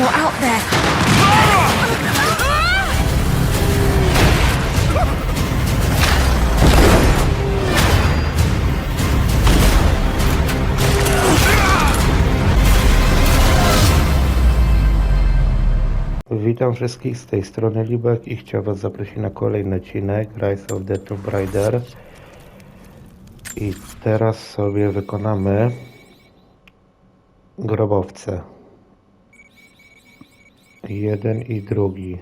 more out there. Witam wszystkich z tej strony Libek i chciałem Was zaprosić na kolejny odcinek Rise of the Tomb Raider. I teraz sobie wykonamy grobowce. Jeden i drugi.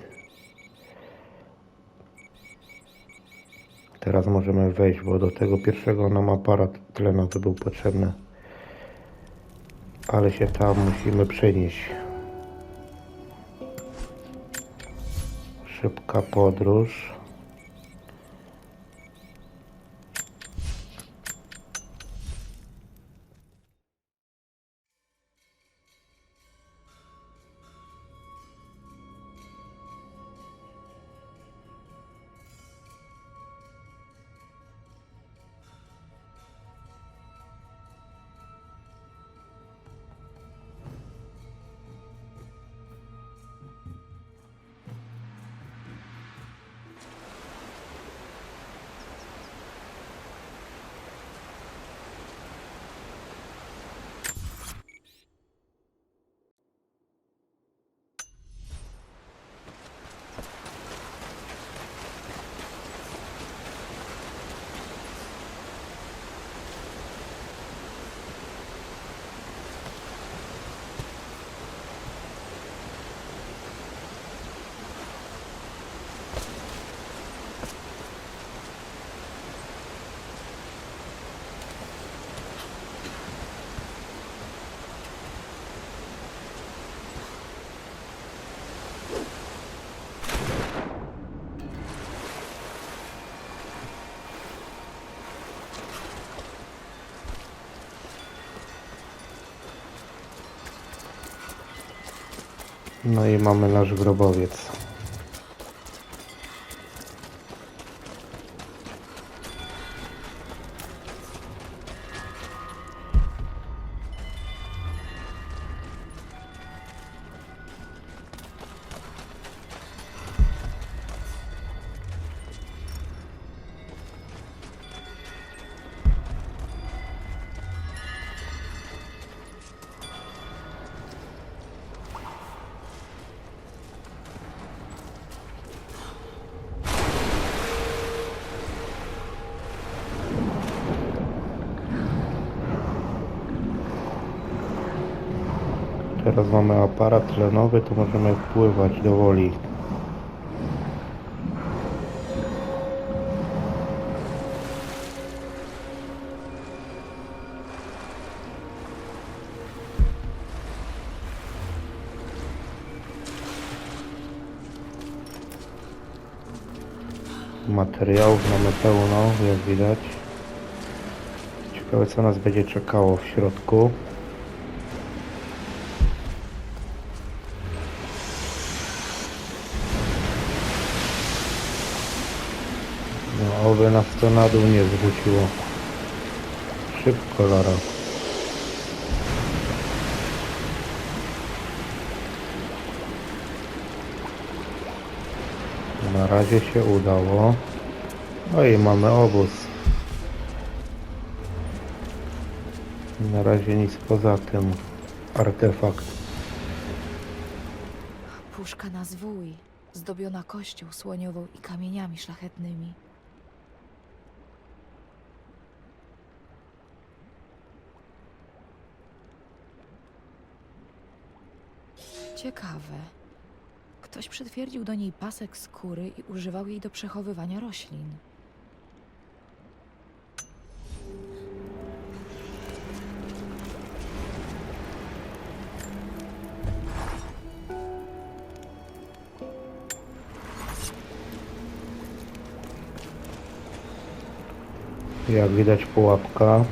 Teraz możemy wejść, bo do tego pierwszego nam aparat tlenowy był potrzebny. Ale się tam musimy przenieść. Szybka podróż. No i mamy nasz grobowiec. Teraz mamy aparat tlenowy, to możemy pływać do woli. Materiałów mamy pełno, jak widać. Ciekawe co nas będzie czekało w środku. Oby nas to na dół nie zwróciło. Szybko, Lara. Na razie się udało. No i mamy obóz. Na razie nic poza tym. Artefakt. Puszka na zwój, zdobiona kością słoniową i kamieniami szlachetnymi. Ciekawe. Ktoś przytwierdził do niej pasek skóry i używał jej do przechowywania roślin. Jak widać pułapka.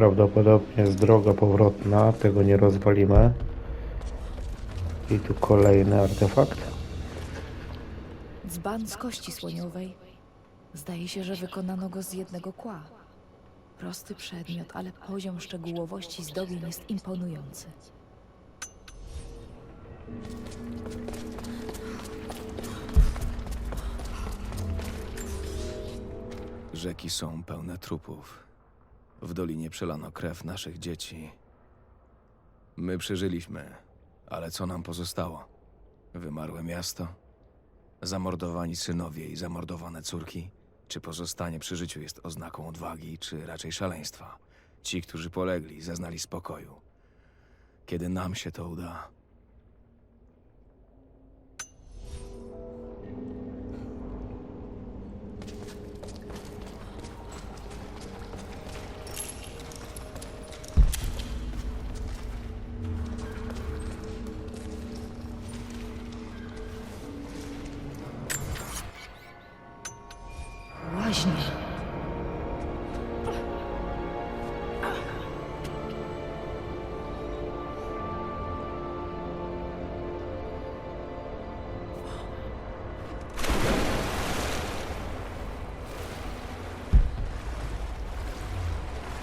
Prawdopodobnie jest droga powrotna, tego nie rozwalimy. I tu kolejny artefakt. dzban z kości słoniowej. Zdaje się, że wykonano go z jednego kła. Prosty przedmiot, ale poziom szczegółowości zdobień jest imponujący. Rzeki są pełne trupów. W dolinie przelano krew naszych dzieci. My przeżyliśmy, ale co nam pozostało? Wymarłe miasto? Zamordowani synowie i zamordowane córki? Czy pozostanie przy życiu jest oznaką odwagi, czy raczej szaleństwa? Ci, którzy polegli, zaznali spokoju. Kiedy nam się to uda, Łaźnie.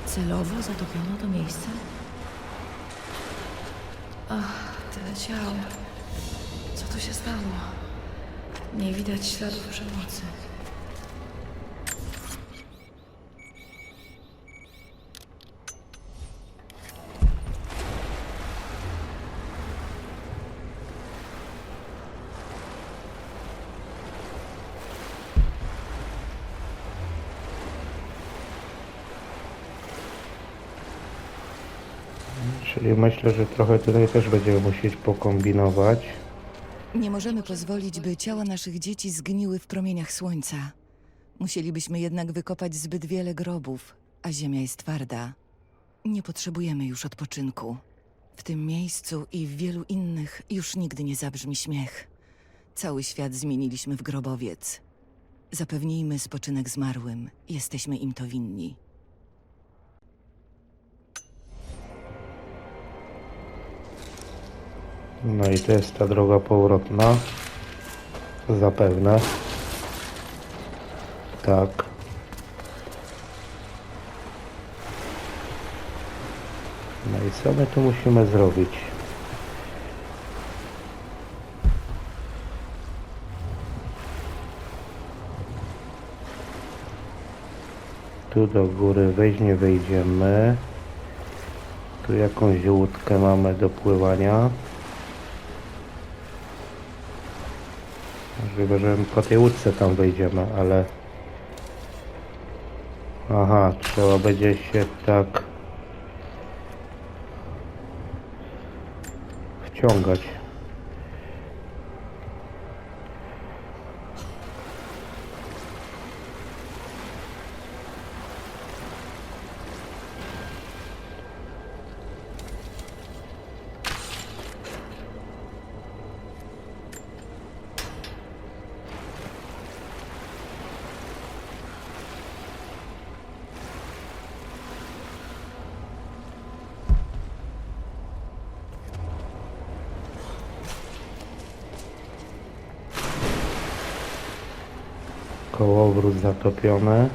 Celowo zatopiono to miejsce? Ach, tyle ciał. Co tu się stało? Nie widać śladów przemocy. Czyli myślę, że trochę tutaj też będziemy musieć pokombinować. Nie możemy pozwolić, by ciała naszych dzieci zgniły w promieniach słońca. Musielibyśmy jednak wykopać zbyt wiele grobów, a ziemia jest twarda. Nie potrzebujemy już odpoczynku. W tym miejscu i w wielu innych już nigdy nie zabrzmi śmiech. Cały świat zmieniliśmy w grobowiec. Zapewnijmy spoczynek zmarłym. Jesteśmy im to winni. No i to jest ta droga powrotna. Zapewne. Tak. No i co my tu musimy zrobić? Tu do góry wejść nie wejdziemy. Tu jakąś łódkę mamy do pływania. Możliwe, że po tej łódce tam wejdziemy, ale... Aha, trzeba będzie się tak... Wciągać. Kołowrót zatopiony.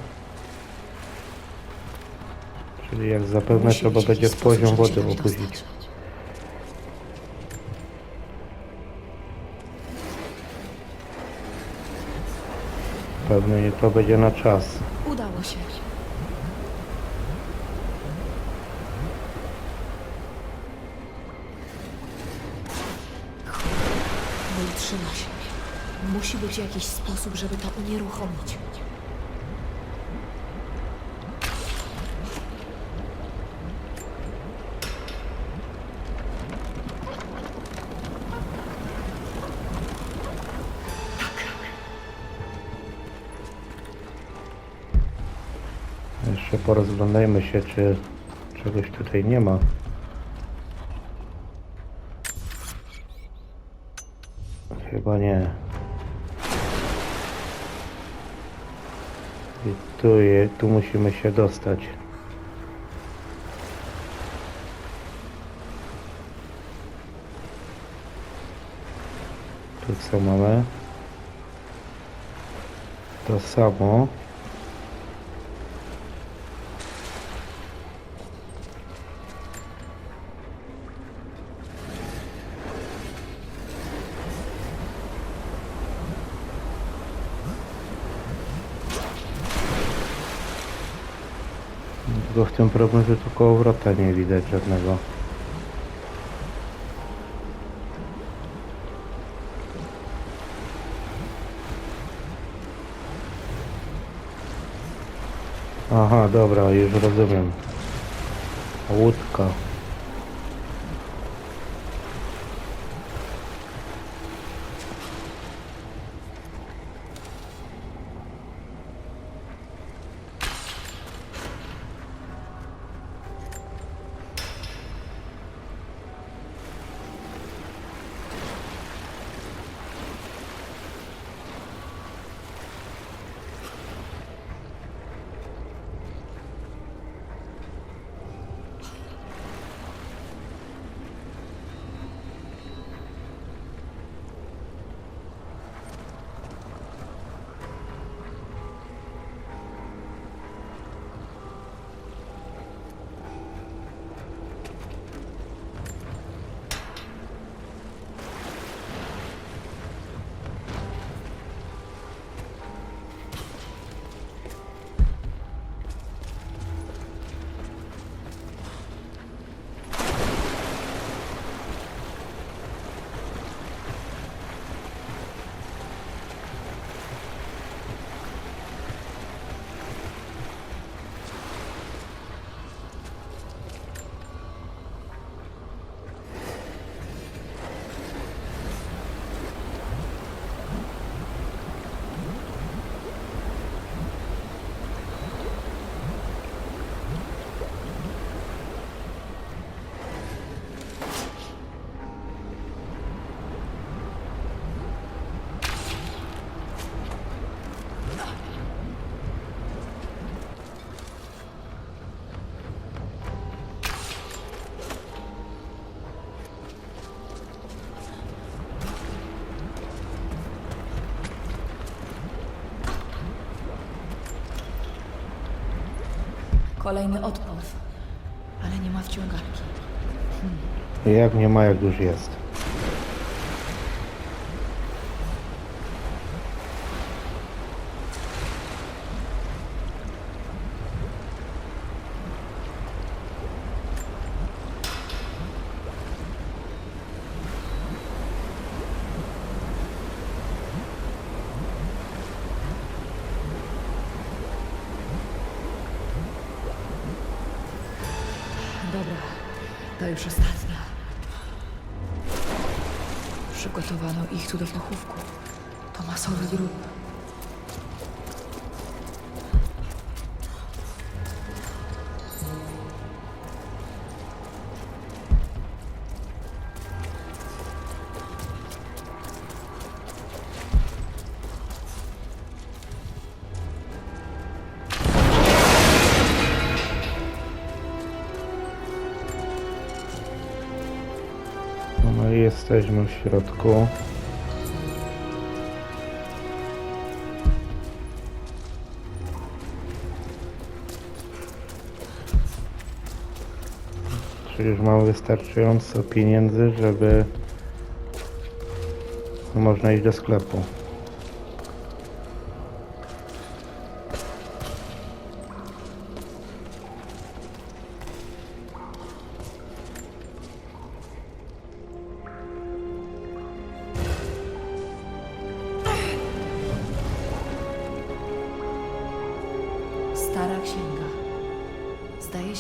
Czyli jak zapewne Musi trzeba być będzie jakiś w poziom sposób, wody opuścić. dostać. Pewnie nie to będzie na czas. Udało się. No i trzyma się. Musi być jakiś sposób, żeby to unieruchomić. Jeszcze porozglądajmy się, czy czegoś tutaj nie ma. Chyba nie. Tu, tu musimy się dostać. Tu co mamy? to samo. Tylko tym problem, że tu kołowrota nie widać żadnego. Aha, dobra, już rozumiem. Łódka. Kolejny odpływ. Ale nie ma wciągarki. Jak nie ma, jak już jest. Tu do pochówku. To masowy grób. No jesteśmy w środku. Już mamy wystarczająco pieniędzy, żeby można iść do sklepu.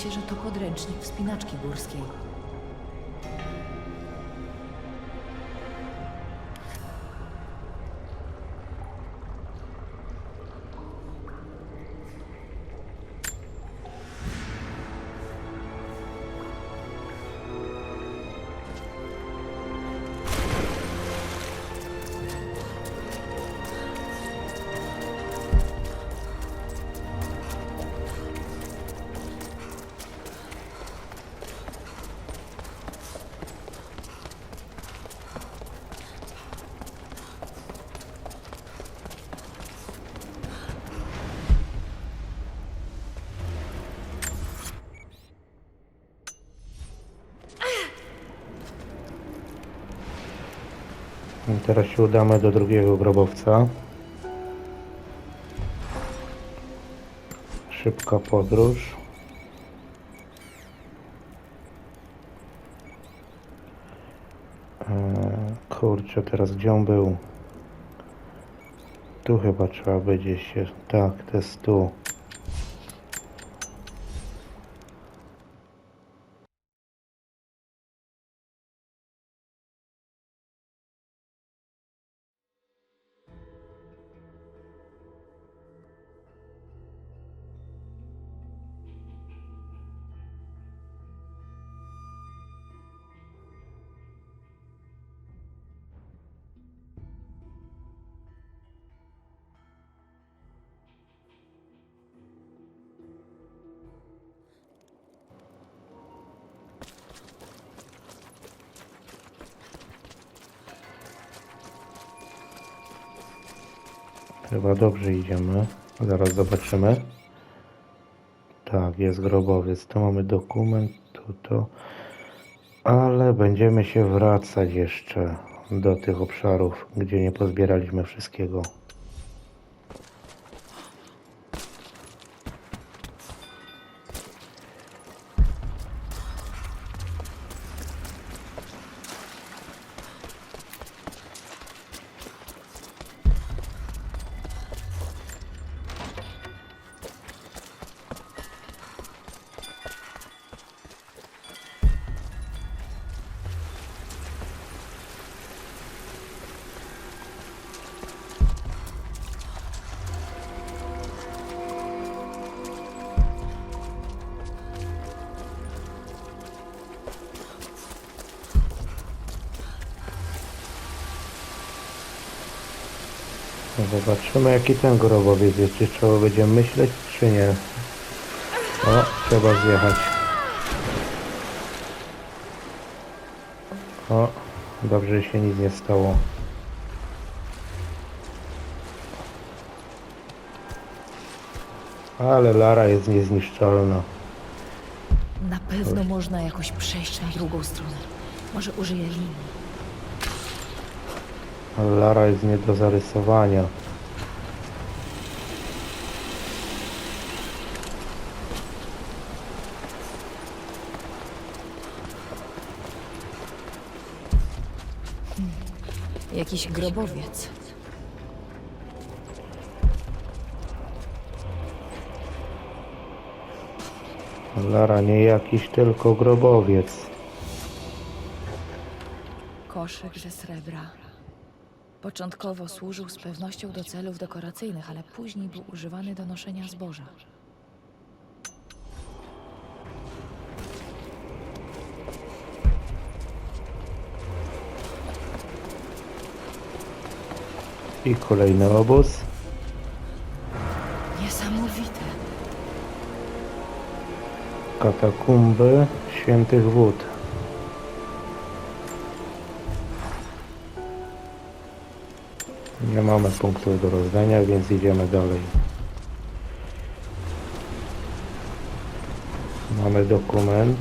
Się, że to podręcznik wspinaczki górskiej. I teraz się udamy do drugiego grobowca. Szybka podróż. Eee, Kurczę, teraz gdzie on był? Tu chyba trzeba będzie się... Tak, to jest tu. Chyba dobrze idziemy. Zaraz zobaczymy. Tak, jest grobowiec. Tu mamy dokument, tu to. Ale będziemy się wracać jeszcze do tych obszarów, gdzie nie pozbieraliśmy wszystkiego. No Zobaczymy jaki ten grobowiec jest. Czy trzeba będzie myśleć, czy nie. O, trzeba zjechać. O, dobrze się nic nie stało. Ale Lara jest niezniszczalna. Na pewno można jakoś przejść na drugą stronę. Może użyję linii. Ale Lara jest nie do zarysowania. Jakiś grobowiec. Lara nie jakiś tylko grobowiec. Koszyk ze srebra. Początkowo służył z pewnością do celów dekoracyjnych, ale później był używany do noszenia zboża. I kolejny obóz. Niesamowite. Katakumby świętych wód. Nie mamy punktów do rozdania, więc idziemy dalej. Mamy dokument.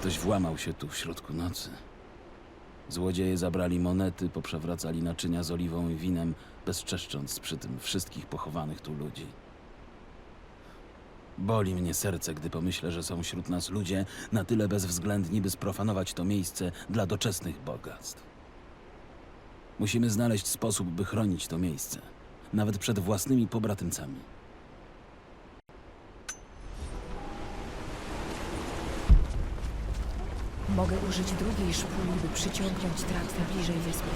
Ktoś włamał się tu w środku nocy. Złodzieje zabrali monety, poprzewracali naczynia z oliwą i winem, bezczeszcząc przy tym wszystkich pochowanych tu ludzi. Boli mnie serce, gdy pomyślę, że są wśród nas ludzie na tyle bezwzględni, by sprofanować to miejsce dla doczesnych bogactw. Musimy znaleźć sposób, by chronić to miejsce, nawet przed własnymi pobratymcami. Mogę użyć drugiej szpuli, by przyciągnąć tratwę bliżej wyspy.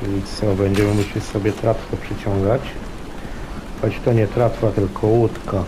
Czyli co, będziemy musieli sobie tratwę przyciągać. Choć to nie tratwa, tylko łódka.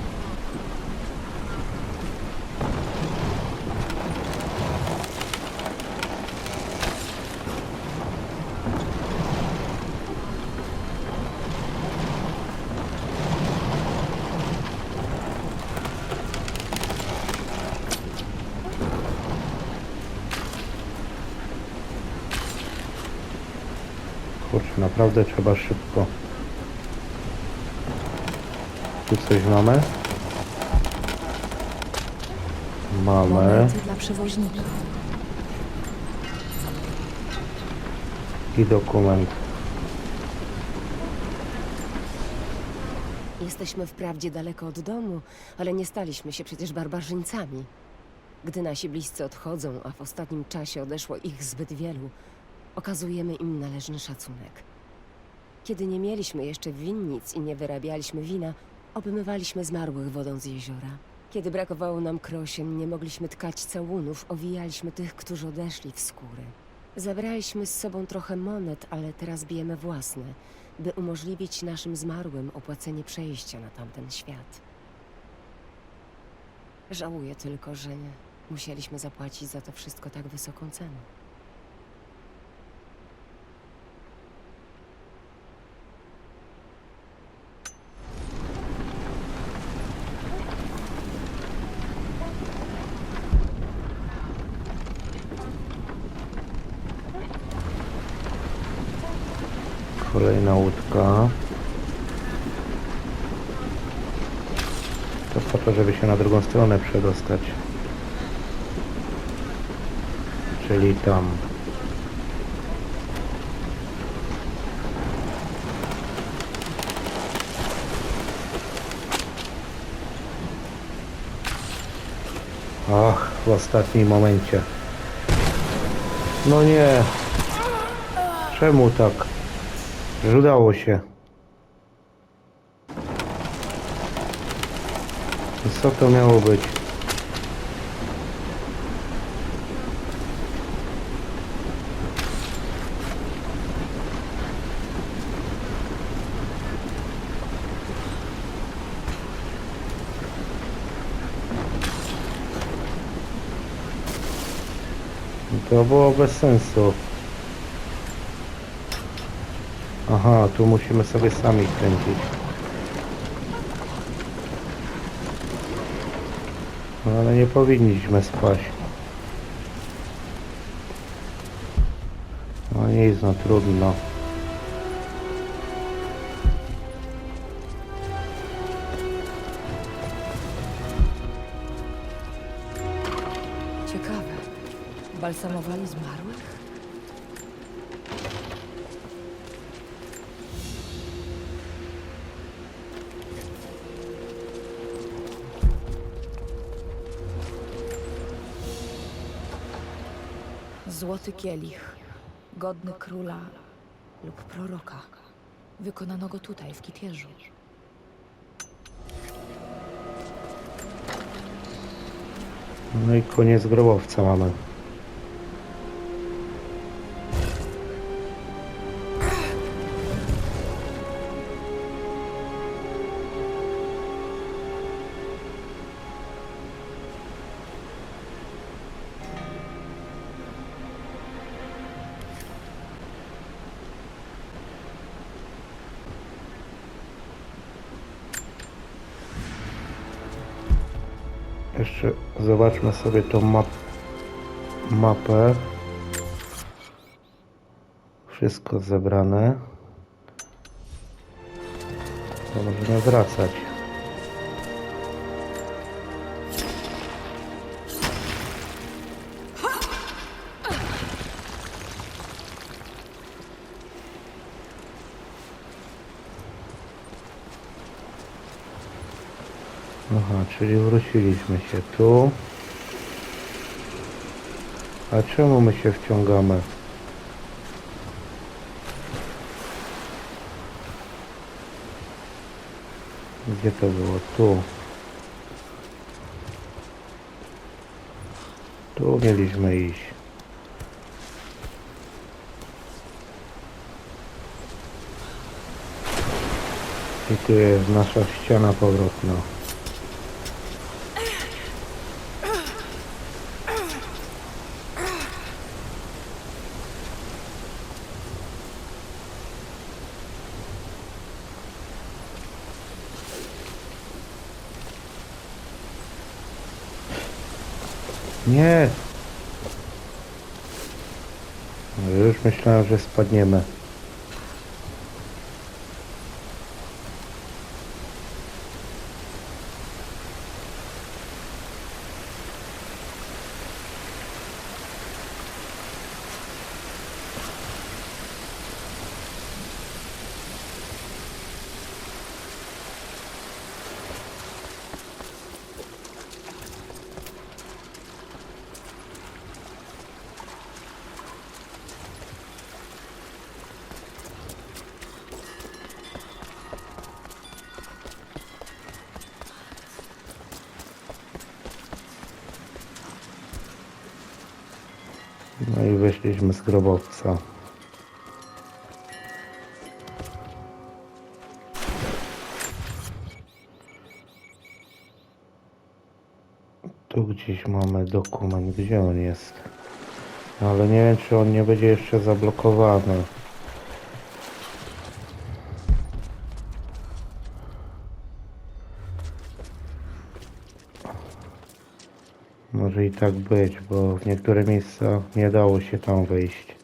Kurczę, naprawdę trzeba szybko. Tu coś mamy? Mamy. Dla przewoźnika. I dokument. Jesteśmy wprawdzie daleko od domu, ale nie staliśmy się przecież barbarzyńcami. Gdy nasi bliscy odchodzą, a w ostatnim czasie odeszło ich zbyt wielu, okazujemy im należny szacunek. Kiedy nie mieliśmy jeszcze winnic i nie wyrabialiśmy wina, obmywaliśmy zmarłych wodą z jeziora. Kiedy brakowało nam krosien, nie mogliśmy tkać całunów, owijaliśmy tych, którzy odeszli w skóry. Zabraliśmy z sobą trochę monet, ale teraz bijemy własne, by umożliwić naszym zmarłym opłacenie przejścia na tamten świat. Żałuję tylko, że musieliśmy zapłacić za to wszystko tak wysoką cenę. Kolejna łódka. To po to, żeby się na drugą stronę przedostać. Czyli tam. Ach, w ostatnim momencie. No nie. Czemu tak? Udało się. Co to miało być? To było bez sensu. Aha, tu musimy sobie sami kręcić. No ale nie powinniśmy spaść. No nic, no trudno. Ciekawe. Balsamowali zmarłych? Złoty kielich, godny króla lub proroka. Wykonano go tutaj, w Kitierzu. No i koniec grobowca mamy. Jeszcze zobaczmy sobie tą map mapę. Wszystko zebrane. To możemy wracać. Czyli wróciliśmy się tu. A czemu my się wciągamy? Gdzie to było? Tu. Tu mieliśmy iść. I tu jest nasza ściana powrotna. Nie! No Już myślałem, że spadniemy. No i wyszliśmy z grobowca. Tu gdzieś mamy dokument, gdzie on jest? Ale nie wiem, czy on nie będzie jeszcze zablokowany. Może i tak być, bo w niektóre miejsca nie dało się tam wejść.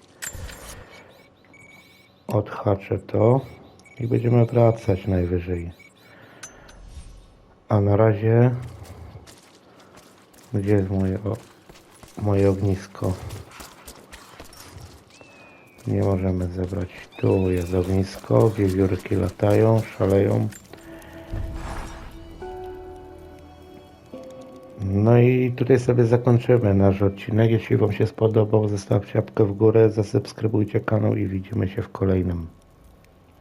Odhaczę to i będziemy wracać najwyżej. A na razie... Gdzie jest moje, o, moje ognisko? Nie możemy zebrać. Tu jest ognisko, wiewiórki latają, szaleją. No i tutaj sobie zakończymy nasz odcinek. Jeśli Wam się spodobał, zostawcie łapkę w górę, zasubskrybujcie kanał i widzimy się w kolejnym.